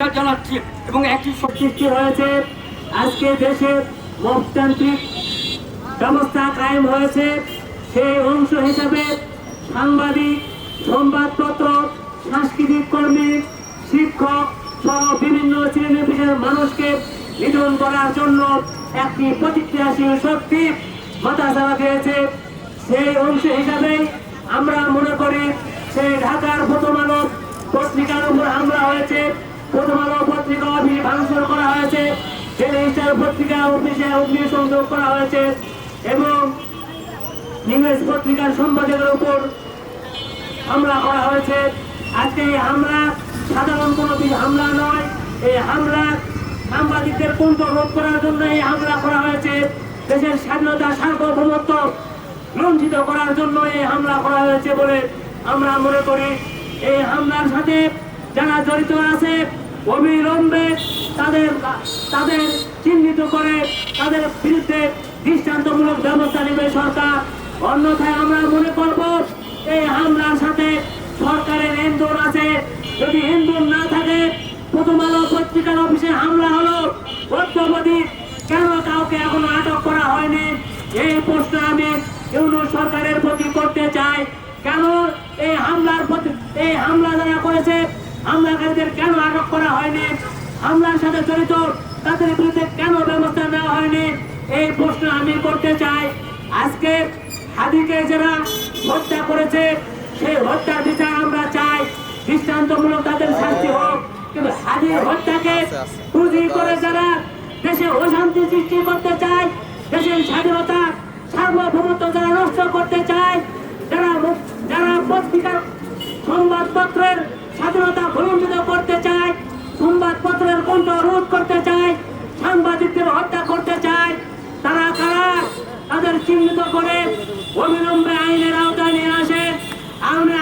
এবং সঙ্গে সৃষ্টি হয়েছে। আজকে দেশে মততান্ত্রিক ব্যবস্থা কায়েম হয়েছে। সেই অংশ হিসাবে সাংবাদিক, সংবাদপত্র, সাংস্কৃতিক কর্মী, শিক্ষক সহ বিভিন্ন শ্রেণি মানুষকে নিধন করার জন্য একটি প্রতিক্রিয়াশীল শক্তি মাথা চালা দিয়েছে। সেই অংশ হিসাবেই আমরা মনে করি, সেই ঢাকার প্রথম পত্রিকার উপর হামলা হয়েছে। পত্রিকা অফিস ভাঙচুর করা হয়েছে। ডেলি পত্রিকা অফিসে অগ্নি সংযোগ করা হয়েছে এবং ইংরেজ পত্রিকার সম্পাদকের উপর হামলা করা হয়েছে। আজকে হামলা সাধারণ কোনো হামলা নয়। এই হামলা সাংবাদিকদের কুণ্ঠ রোধ করার জন্য এই হামলা করা হয়েছে। দেশের স্বাধীনতা সার্বভৌমত্ব লঞ্চিত করার জন্য এই হামলা করা হয়েছে বলে আমরা মনে করি। এই হামলার সাথে যারা জড়িত আছে অবিলম্বে তাদের তাদের চিহ্নিত করে তাদের বিরুদ্ধে দৃষ্টান্তমূলক ব্যবস্থা নেবে সরকার। অন্যথায় আমরা মনে করব এই হামলার সাথে সরকারের ইন্ধন আছে। যদি ইন্ধন না থাকে প্রথম আলো পত্রিকার অফিসে হামলা হলো। অদ্যবধি কেন কাউকে এখনও আটক করা হয়নি? এই প্রশ্ন আমি ইউনুস সরকারের প্রতি করতে চাই। কেন এই হামলার প্রতি এই হামলা যারা করেছে হামলাকারীদের কেন আটক করা হয়নি? হামলার সাথে জড়িত তাদের বিরুদ্ধে কেন ব্যবস্থা নেওয়া হয়নি? এই প্রশ্ন আমি করতে চাই। আজকে হাদিকে যারা হত্যা করেছে সেই হত্যার বিচার আমরা চাই। দৃষ্টান্তমূলক তাদের শাস্তি হোক। কিন্তু হাদির হত্যাকে পুঁজি করে যারা দেশে অশান্তি সৃষ্টি করতে চায় দেশের স্বাধীনতা সার্বভৌমত্ব যারা নষ্ট করতে চায় যারা মুখ- যারা পত্রিকার সংবাদপত্রের স্বাধীনতা ভুলঞ্চিত করতে চায় সংবাদপত্রের রোধ করতে চায়, সাংবাদিকদের হত্যা করতে চায়, তারা তারা তাদের চিহ্নিত করে অবিলম্বে আইনের আওতায় নিয়ে আসে। আইনের